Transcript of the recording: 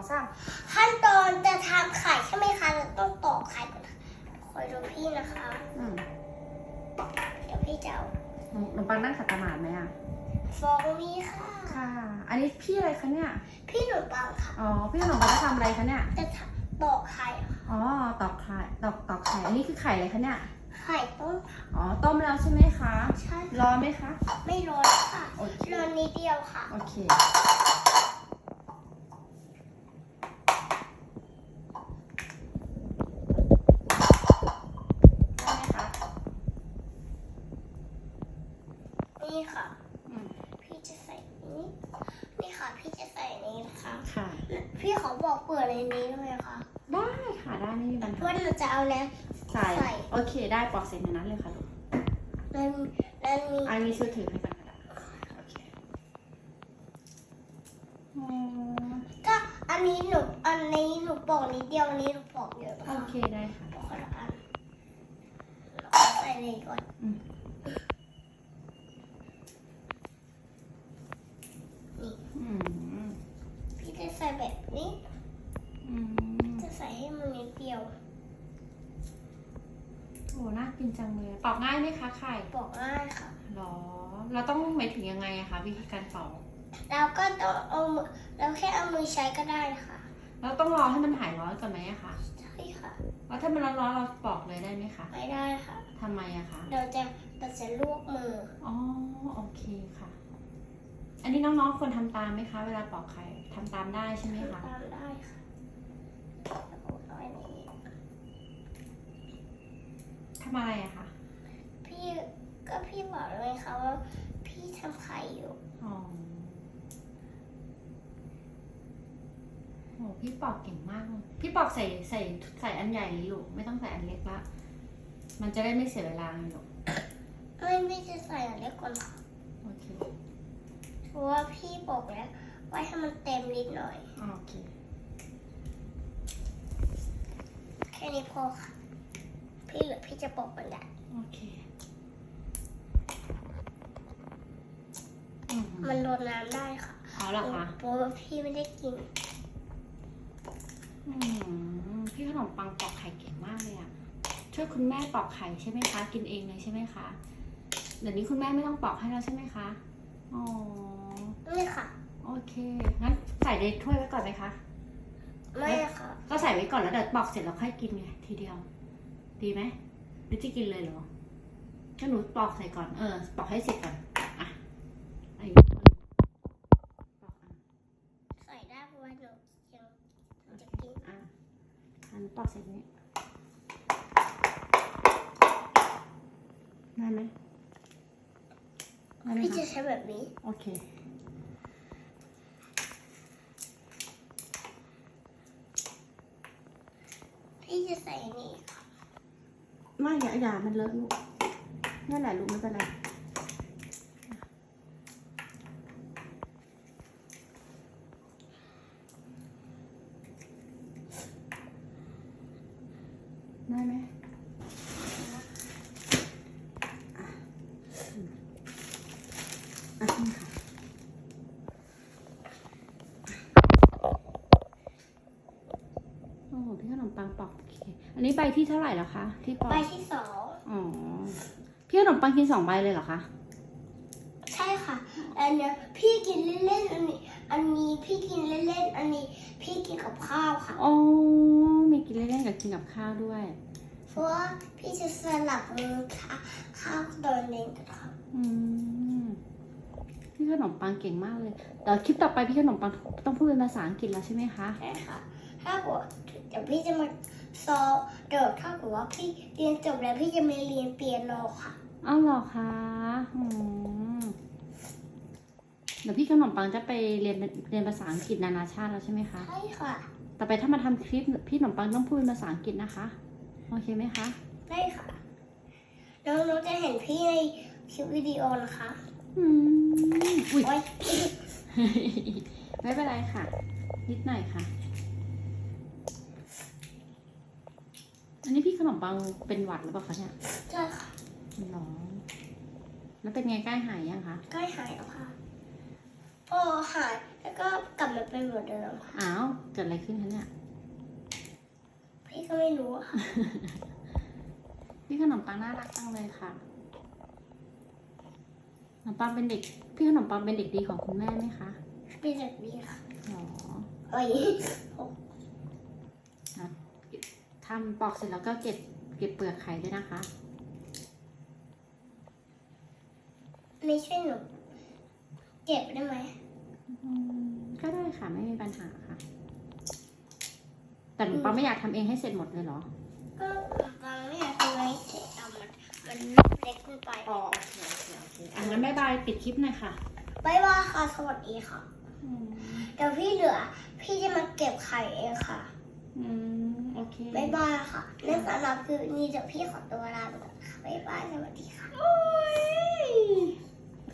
องสามขั้นตอนจะทำไข่ใช่ไหมคะเราต้องตอกไข่ก่อนค่ะคอยดูพี่นะคะ อืมเดี๋ยวพี่จะเอาขนมปังนั่งขัดสมาธิไหมอะ ฟองนี้ค่ะ ค่ะ อันนี้พี่อะไรคะเนี่ย พี่หนูปังค่ะ อ๋อ พี่ขนมปังจะทำอะไรคะเนี่ย จะทำตอกไข่ค่ะอ๋อ ตอกไข่ตอกตอกไข่ อันนี้คือไข่อะไรคะเนี่ย ไข่ต้มค่ะอ๋อ ต้มแล้วใช่ไหมคะ ใช่ร้อนไหมคะ ไม่ร้อนค่ะ โอเค ร้อนนิดเดียวค่ะ โอเค ได้ไหมคะ นี่ค่ะ อืม พี่จะใส่นี้นี่ค่ะ พี่จะใส่นี้นะคะ ค่ะ พี่เขาบอกเปิดในนี้ด้วยค่ะได้ค่ะได้ไม่มีปัญหาว่าเราจะเอาแล้ว ใส่ใส่ โอเค ได้ปอกเสร็จในนั้นเลยค่ะลูกนั่นนั่นมีอันนี้ช่วยถือให้ก่อนก็ได้โอเคอืมก็อันนี้หนูอันนี้หนูปอกนิดเดียวอันนี้หนูปอกเยอะนะโอคะเคได้ค่ะ ปอกคนละอันเราใส่เลยก่อนอืม นี่ อืม พี่จะใส่แบบนี้ อืม จะใส่ให้มั นนิดเดียวโอ้น่ากินจังเลยปอกง่ายไหมคะไข่ปอกง่ายค่ะหรอ เราต้องหมายถึงยังไงอะคะวิธีการปอกแล้วก็ต้องเอามือเราแค่เอามือใช้ก็ได้ค่ะ เราต้องรอให้มันหายร้อนก่อนไหมอะคะใช่ค่ะแล้วถ้ามันร้อนๆเราปอกเลยได้ไหมคะไม่ได้ค่ะทำไมอะคะเราจะเราจะลวกมืออ๋อโอเคค่ะ อันนี้น้องๆควรทำตามไหมคะ เวลาปอกไข่ทำตามได้ใช่ไหมคะตามได้ค่ะเอาไว้ในนี้ ทำอะไรอะคะพี่ก็พี่บอกเลยค่ะว่าพี่ทำไข่อยู่อ๋อโหพี่ปอกเก่งมากเลยพี่ปอกใส่ใส่ใส่อันใหญ่เลยลูกไม่ต้องใส่อันเล็กละ มันจะได้ไม่เสียเวลาไงลูกไม่ไม่จะใส่อันเล็กก่อนค่ะโอเคเพราะว่าพี่บอกแล้วไว้ให้มันเต็มนิดหน่อย โอเค แค่นี้พอค่ะ พี่เหลือพี่จะปอกมันได้โอเคอืมมันโดนน้ำได้ค่ะเอาละคะเพราะว่าพี่ไม่ได้กิน อืมพี่ขนมปังปอกไข่เก่งมากเลยอะช่วยคุณแม่ปอกไข่ใช่ไหมคะ กินเองเลยใช่ไหมคะ เดี๋ยวนี้คุณแม่ไม่ต้องปอกให้แล้วใช่ไหมคะ อ๋อ นี่ค่ะ โอเค งั้นใส่ในถ้วยไว้ก่อนไหมคะ ไม่ค่ะ ก็ใส่ไว้ก่อนแล้วเดี๋ยวปอกเสร็จแล้วค่อยกินไงทีเดียว ดีไหมหรือจะกินเลยเหรอถ้าหนูปอกใส่ก่อน เออ ปอกให้เสร็จก่อน อะไอ้ปอกอะใส่ได้เพราะว่าหนูยังหนูจะกินอะอันปอกเสร็จนี้ได้ไหมได้ไหมพี่จะคะใช้แบบนี้ โอเค พี่จะใส่อันนี้ค่ะ ไม่อย่าอย่ามันเลอะลูกนั่แหละลูกไม่เป็นไรได้ไหมโอ้โหพี่ขนมปังปอก อเคอันนี้ใบที่เท่าไหร่แล้วคะที่ปอกใบที่สองอ๋อพี่ขนมปังกินสองใบเลยเหรอคะใช่ค่ะ อันเนี้ยพี่กินเล่นๆอันนี้ อันนี้พี่กินเล่นๆอันนี้ พี่กินกับข้าวค่ะอ๋อมีกินเล่นๆกับกินกับข้าวด้วยเพราะว่าพี่จะสลับมือค่ะข้าวตอนเล่นกับข้าวอืมพี่ขนมปังเก่งมากเลยแต่คลิปต่อไปพี่ขนมปังต้องพูดเป็นภาษาอังกฤษแล้วใช่ไหมคะใช่ค่ะ ถ้าเกิดเดี๋ยวพี่จะมาสอบเดี๋ยวถ้าเกิดว่าพี่เรียนจบแล้วพี่จะมาเรียนเปียโนค่ะอ้าวเหรอคะอืมเดี๋ยวพี่ขนมปังจะไปเรียนเรียนภาษาอังกฤษนานาชาติแล้วใช่ไหมคะใช่ค่ะ ต่อไปถ้ามาทำคลิปพี่ขนมปังต้องพูดเป็นภาษาอังกฤษนะคะ โอเคไหมคะใช่ค่ะน้องๆจะเห็นพี่ในคลิปวิดีโอนะคะอืมอุ้ยโอ๊ย ไม่เป็นไรค่ะ นิดหน่อยค่ะ อันนี้พี่ขนมปังเป็นหวัดหรือเปล่าคะเนี่ยใช่ค่ะหรอแล้วเป็นไงใกล้หายยังคะ ใกล้หายแล้วค่ะพอหายแล้วก็กลับมาเป็นเหมือนเดิมค่ะอ้าว เกิดอะไรขึ้นคะเนี่ย พี่ก็ไม่รู้อะค่ะ พี่ขนมปังน่ารักจังเลยค่ะ ขนมปังเป็นเด็ก พี่ขนมปังเป็นเด็กดีของคุณแม่ไหมคะ เป็นแบบนี้ค่ะอ๋อเอ้ย ทำปอกเสร็จแล้วก็เก็บเก็บเปลือกไข่ด้วยนะคะ ไม่ช่วยหนูเก็บได้ไหมอืมก็ได้ค่ะไม่มีปัญหาค่ะ แต่หนูปังไม่อยากทำเองให้เสร็จหมดเลยเหรอ ก็บางไม่อยากทำไมเสร็จเอามันมันเล็กเกินไปอ๋อโอเคโอเคโอเคอะงั้นบายบายปิดคลิปหน่อยค่ะบายบายค่ะสวัสดีค่ะเดี๋ยวพี่เหลือ พี่จะมาเก็บไข่เองค่ะ อืมโอ เคบายบายค่ะในสำหรับคือนี้เดี๋ยวพี่ขอตัวลาไปก่อนค่ะบายบายสวัสดีค่ะโอ้ย